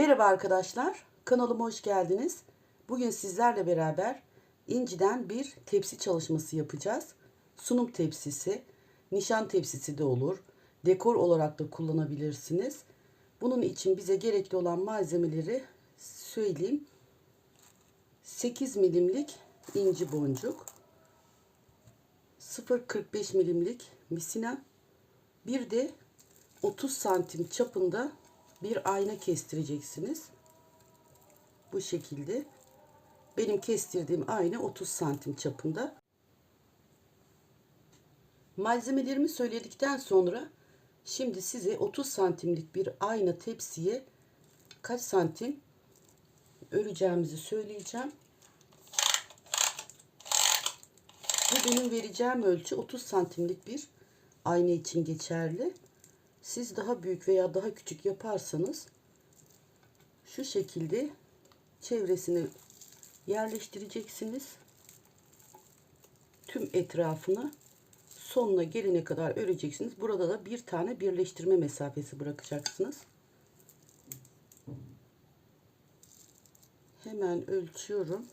Merhaba arkadaşlar, kanalıma hoş geldiniz. Bugün sizlerle beraber inciden bir tepsi çalışması yapacağız. Sunum tepsisi, nişan tepsisi de olur. Dekor olarak da kullanabilirsiniz. Bunun için bize gerekli olan malzemeleri söyleyeyim. 8 milimlik inci boncuk, 0.45 milimlik misina, bir de 30 santim çapında bir ayna kestireceksiniz. Bu şekilde. Benim kestirdiğim ayna 30 santim çapında. Malzemelerimi söyledikten sonra şimdi size 30 santimlik bir ayna tepsiye kaç santim öreceğimizi söyleyeceğim. Bu benim vereceğim ölçü 30 santimlik bir ayna için geçerli. Siz daha büyük veya daha küçük yaparsanız şu şekilde çevresini yerleştireceksiniz. Tüm etrafını sonuna gelene kadar öreceksiniz. Burada da bir tane birleştirme mesafesi bırakacaksınız. Hemen ölçüyorum.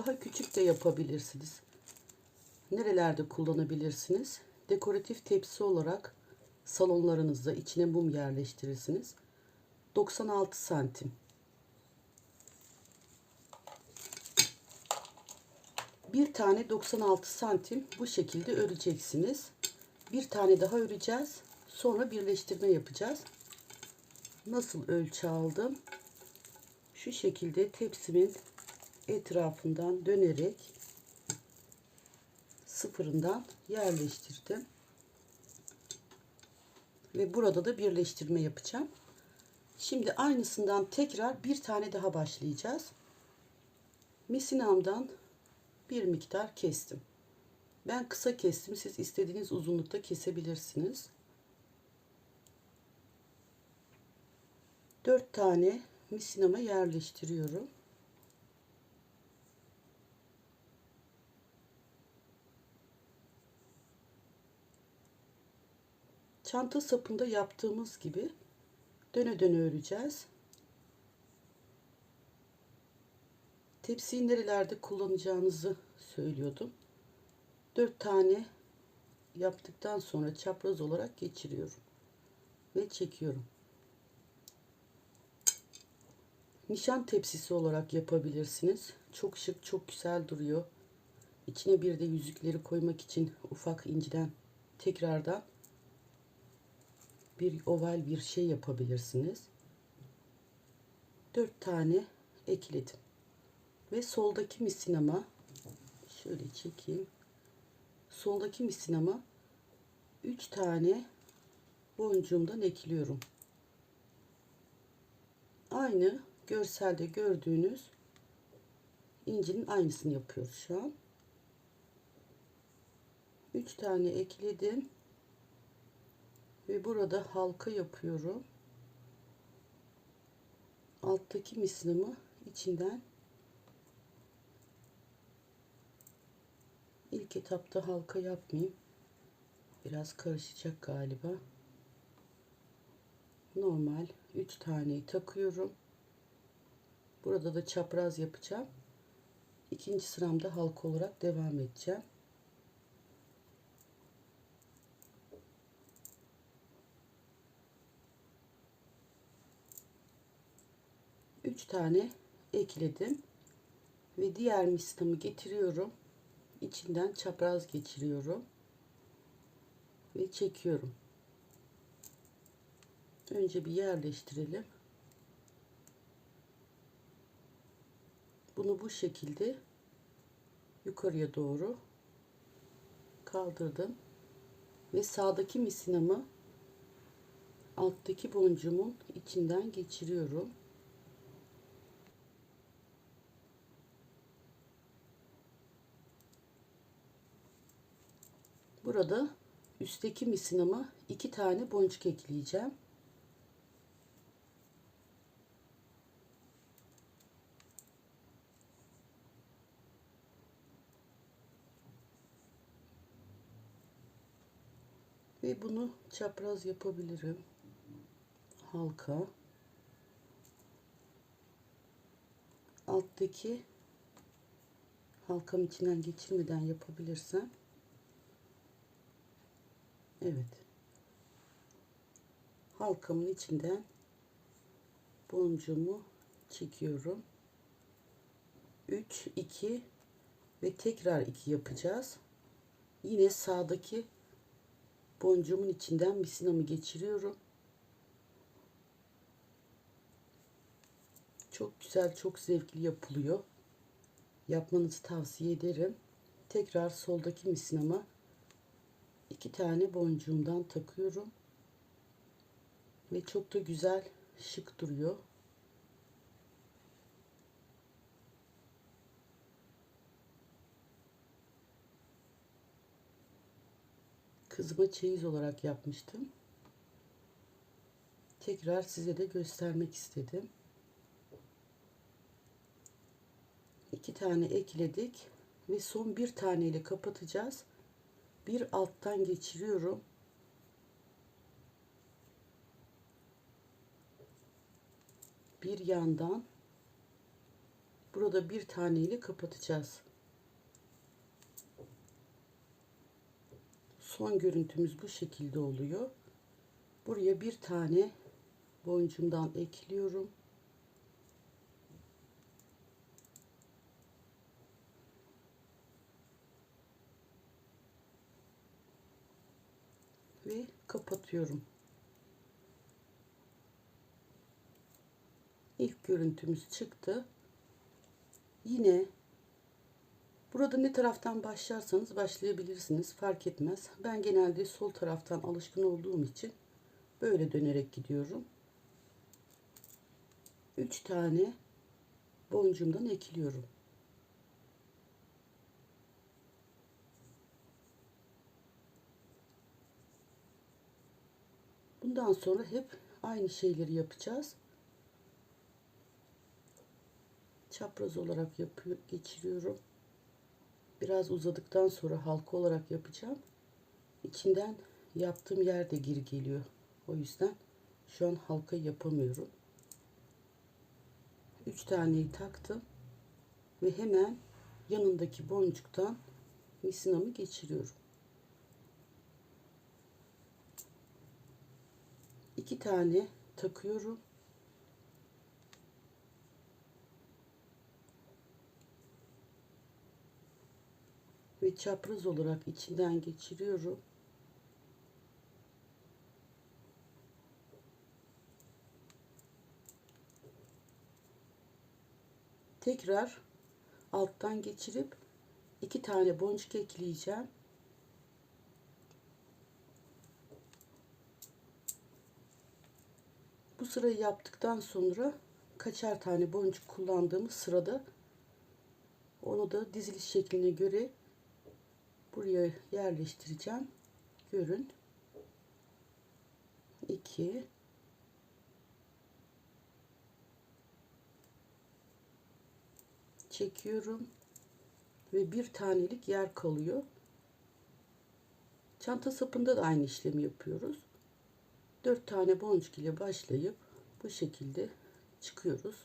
Daha küçük de yapabilirsiniz. Nerelerde kullanabilirsiniz? Dekoratif tepsi olarak salonlarınızda içine mum yerleştirirsiniz. 96 santim. Bir tane 96 santim bu şekilde öreceksiniz. Bir tane daha öreceğiz. Sonra birleştirme yapacağız. Nasıl ölçü aldım? Şu şekilde tepsimin etrafından dönerek sıfırından yerleştirdim. Ve burada da birleştirme yapacağım. Şimdi aynısından tekrar bir tane daha başlayacağız. Misinamdan bir miktar kestim. Ben kısa kestim. Siz istediğiniz uzunlukta kesebilirsiniz. 4 tane misinama yerleştiriyorum. Çanta sapında yaptığımız gibi döne döne öreceğiz. Tepsiyi nerelerde kullanacağınızı söylüyordum. 4 tane yaptıktan sonra çapraz olarak geçiriyorum ve çekiyorum. Nişan tepsisi olarak yapabilirsiniz. Çok şık, çok güzel duruyor. İçine bir de yüzükleri koymak için ufak inciden tekrardan bir oval bir şey yapabilirsiniz. 4 tane ekledim. Ve soldaki misinama şöyle çekeyim. Soldaki misinama 3 tane boncuğumdan ekliyorum. Aynı görselde gördüğünüz incinin aynısını yapıyoruz şu an. 3 tane ekledim ve burada halka yapıyorum. Alttaki misinamı içinden ilk etapta halka yapmayayım. Biraz karışacak galiba. Normal 3 taneyi takıyorum. Burada da çapraz yapacağım. İkinci sıramda halka olarak devam edeceğim. 3 tane ekledim. Ve diğer mislimi getiriyorum. İçinden çapraz geçiriyorum. Ve çekiyorum. Önce bir yerleştirelim. Bunu bu şekilde yukarıya doğru kaldırdım. Ve sağdaki misinamı alttaki boncuğumun içinden geçiriyorum Burada üstteki misinama iki tane boncuk ekleyeceğim. Ve bunu çapraz yapabilirim. Halka. Alttaki halkam içinden geçirmeden yapabilirsem Evet. Halkamın içinden boncuğumu çekiyorum. 3 2 ve tekrar 2 yapacağız. Yine sağdaki boncuğumun içinden misinamı geçiriyorum. Çok güzel, çok zevkli yapılıyor. Yapmanızı tavsiye ederim. Tekrar soldaki misinama iki tane boncuğumdan takıyorum. Ve çok da güzel, şık duruyor. Kızıma çeyiz olarak yapmıştım. Tekrar size de göstermek istedim. iki tane ekledik ve son bir tane ile kapatacağız. Bir alttan geçiriyorum. Bir yandan burada bir tane ile kapatacağız. Son görüntümüz bu şekilde oluyor. Buraya bir tane boncuğumdan ekliyorum. ve kapatıyorum. İlk görüntümüz çıktı. Yine burada ne taraftan başlarsanız başlayabilirsiniz. Fark etmez. Ben genelde sol taraftan alışkın olduğum için böyle dönerek gidiyorum. 3 tane boncuğumdan ekliyorum. Bundan sonra hep aynı şeyleri yapacağız. Çapraz olarak yapıyor, geçiriyorum. Biraz uzadıktan sonra halka olarak yapacağım. İçinden yaptığım yer de geri geliyor. O yüzden şu an halka yapamıyorum. 3 taneyi taktım ve hemen yanındaki boncuktan misinamı geçiriyorum. İki tane takıyorum. Ve çapraz olarak içinden geçiriyorum. Tekrar alttan geçirip iki tane boncuk ekleyeceğim. Sırayı yaptıktan sonra kaçar tane boncuk kullandığımız sırada onu da diziliş şekline göre buraya yerleştireceğim. Görün. 2 çekiyorum ve bir tanelik yer kalıyor. Çanta sapında da aynı işlemi yapıyoruz. 4 tane boncuk ile başlayıp bu şekilde çıkıyoruz.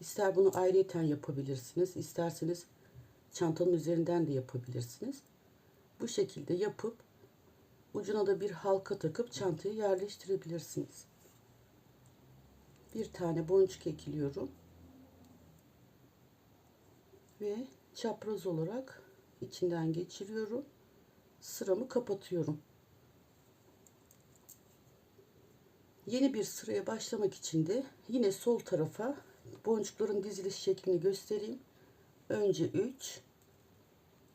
İster bunu ayrıyeten yapabilirsiniz. isterseniz çantanın üzerinden de yapabilirsiniz. Bu şekilde yapıp ucuna da bir halka takıp çantayı yerleştirebilirsiniz. Bir tane boncuk ekliyorum. Ve çapraz olarak içinden geçiriyorum. Sıramı kapatıyorum. Yeni bir sıraya başlamak için de yine sol tarafa boncukların diziliş şeklini göstereyim. Önce 3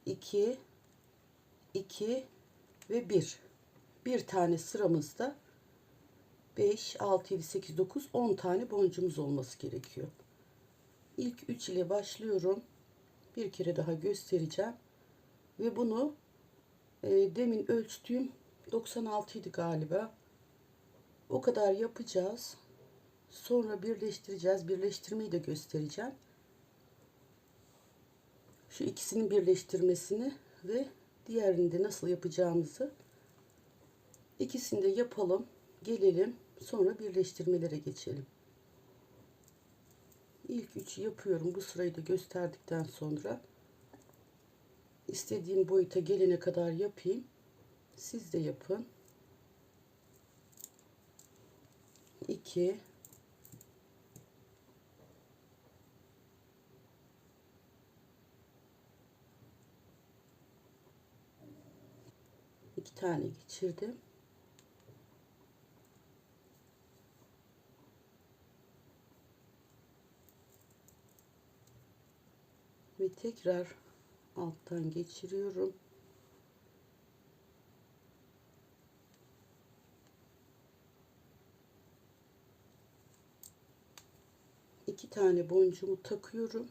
2 2 ve 1. Bir tane sıramızda 5 6 7 8 9 10 tane boncuğumuz olması gerekiyor. İlk 3 ile başlıyorum. Bir kere daha göstereceğim. Ve bunu e, demin ölçtüğüm 96 idi galiba. O kadar yapacağız. Sonra birleştireceğiz. Birleştirmeyi de göstereceğim. Şu ikisinin birleştirmesini ve diğerini de nasıl yapacağımızı İkisini de yapalım. Gelelim. Sonra birleştirmelere geçelim. İlk üçü yapıyorum. Bu sırayı da gösterdikten sonra istediğim boyuta gelene kadar yapayım. Siz de yapın. 2 iki tane geçirdim. Ve tekrar alttan geçiriyorum. İki tane boncuğumu takıyorum.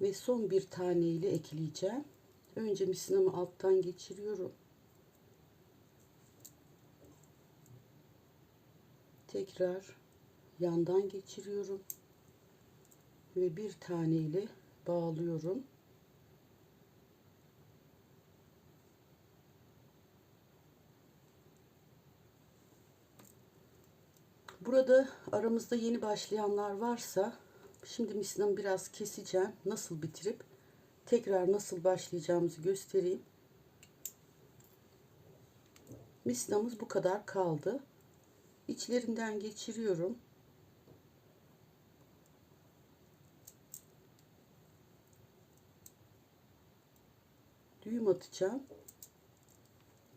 Ve son bir tane ile ekleyeceğim. Önce misinamı alttan geçiriyorum. Tekrar yandan geçiriyorum ve bir tane ile bağlıyorum. Burada aramızda yeni başlayanlar varsa şimdi misinamı biraz keseceğim. Nasıl bitirip tekrar nasıl başlayacağımızı göstereyim. Misinamız bu kadar kaldı içlerinden geçiriyorum. Düğüm atacağım.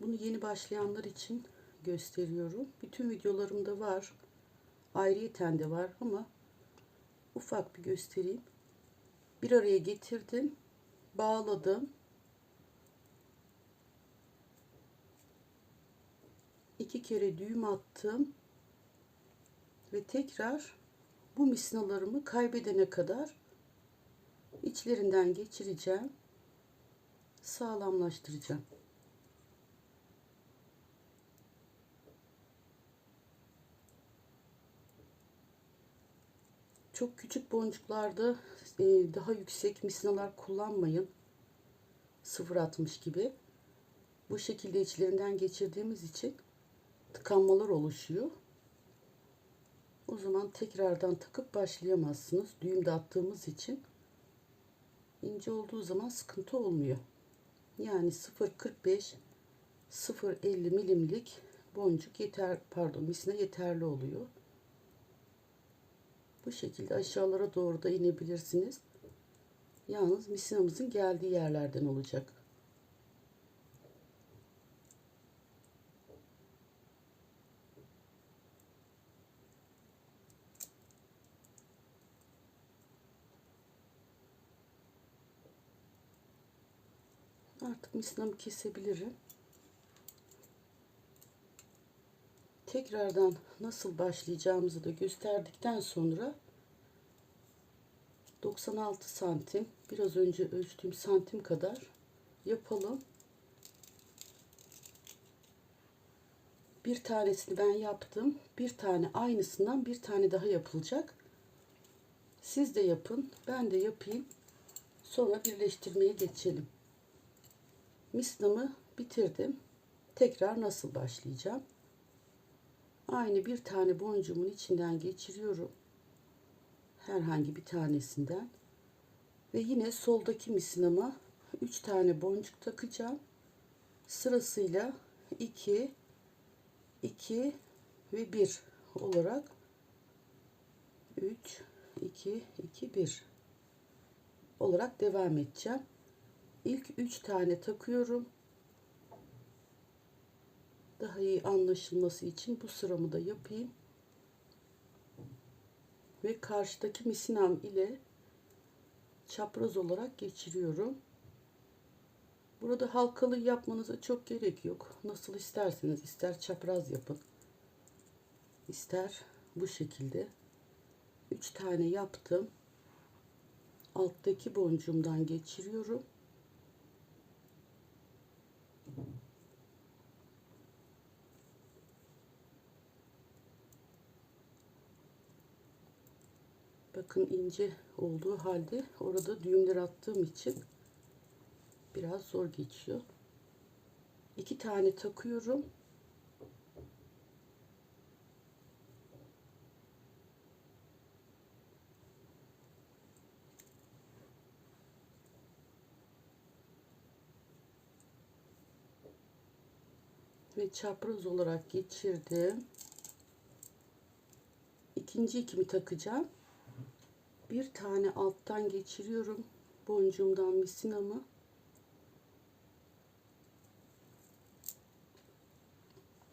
Bunu yeni başlayanlar için gösteriyorum. Bütün videolarımda var. Ayrıyeten de var ama ufak bir göstereyim. Bir araya getirdim. Bağladım. iki kere düğüm attım ve tekrar bu misinalarımı kaybedene kadar içlerinden geçireceğim sağlamlaştıracağım. Çok küçük boncuklarda e, daha yüksek misinalar kullanmayın. 0.60 gibi. Bu şekilde içlerinden geçirdiğimiz için tıkanmalar oluşuyor. O zaman tekrardan takıp başlayamazsınız. Düğüm de attığımız için ince olduğu zaman sıkıntı olmuyor. Yani 0.45 0.50 milimlik boncuk yeter pardon misine yeterli oluyor. Bu şekilde aşağılara doğru da inebilirsiniz. Yalnız misinamızın geldiği yerlerden olacak. Misinamı kesebilirim. Tekrardan nasıl başlayacağımızı da gösterdikten sonra 96 santim biraz önce ölçtüğüm santim kadar yapalım. Bir tanesini ben yaptım. Bir tane aynısından bir tane daha yapılacak. Siz de yapın. Ben de yapayım. Sonra birleştirmeye geçelim. Mislamı bitirdim. Tekrar nasıl başlayacağım? Aynı bir tane boncuğumun içinden geçiriyorum. Herhangi bir tanesinden. Ve yine soldaki misnama 3 tane boncuk takacağım. Sırasıyla 2 2 ve 1 olarak 3 2 2 1 olarak devam edeceğim. İlk 3 tane takıyorum. Daha iyi anlaşılması için bu sıramı da yapayım. Ve karşıdaki misinam ile çapraz olarak geçiriyorum. Burada halkalı yapmanıza çok gerek yok. Nasıl isterseniz ister çapraz yapın. ister bu şekilde. 3 tane yaptım. Alttaki boncuğumdan geçiriyorum Bakın ince olduğu halde orada düğümler attığım için biraz zor geçiyor. İki tane takıyorum. ve çapraz olarak geçirdim. İkinci ipimi takacağım. Bir tane alttan geçiriyorum boncuğumdan misinamı.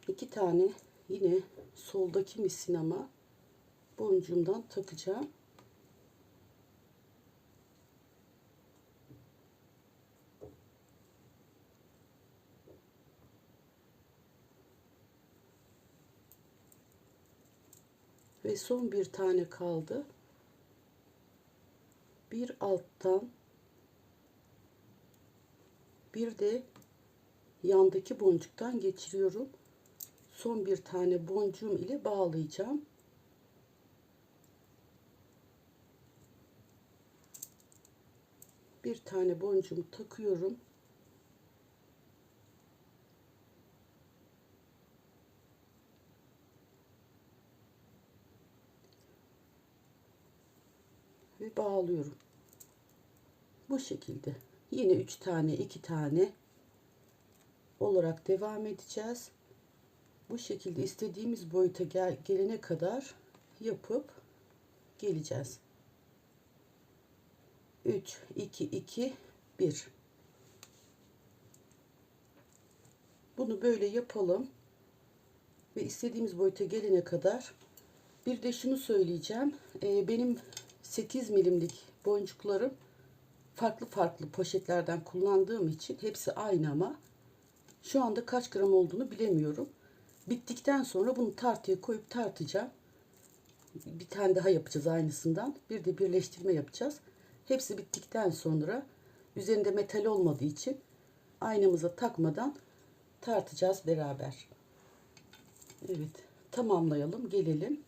İki tane yine soldaki misinama boncuğumdan takacağım. ve son bir tane kaldı. Bir alttan bir de yandaki boncuktan geçiriyorum. Son bir tane boncuğum ile bağlayacağım. Bir tane boncuğumu takıyorum. Ve bağlıyorum. Bu şekilde. Yine 3 tane 2 tane olarak devam edeceğiz. Bu şekilde istediğimiz boyuta gel gelene kadar yapıp geleceğiz. 3 2 2 1 Bunu böyle yapalım ve istediğimiz boyuta gelene kadar bir de şunu söyleyeceğim. Ee, benim 8 milimlik boncuklarım farklı farklı poşetlerden kullandığım için hepsi aynı ama şu anda kaç gram olduğunu bilemiyorum. Bittikten sonra bunu tartıya koyup tartacağım. Bir tane daha yapacağız aynısından. Bir de birleştirme yapacağız. Hepsi bittikten sonra üzerinde metal olmadığı için aynamıza takmadan tartacağız beraber. Evet tamamlayalım gelelim.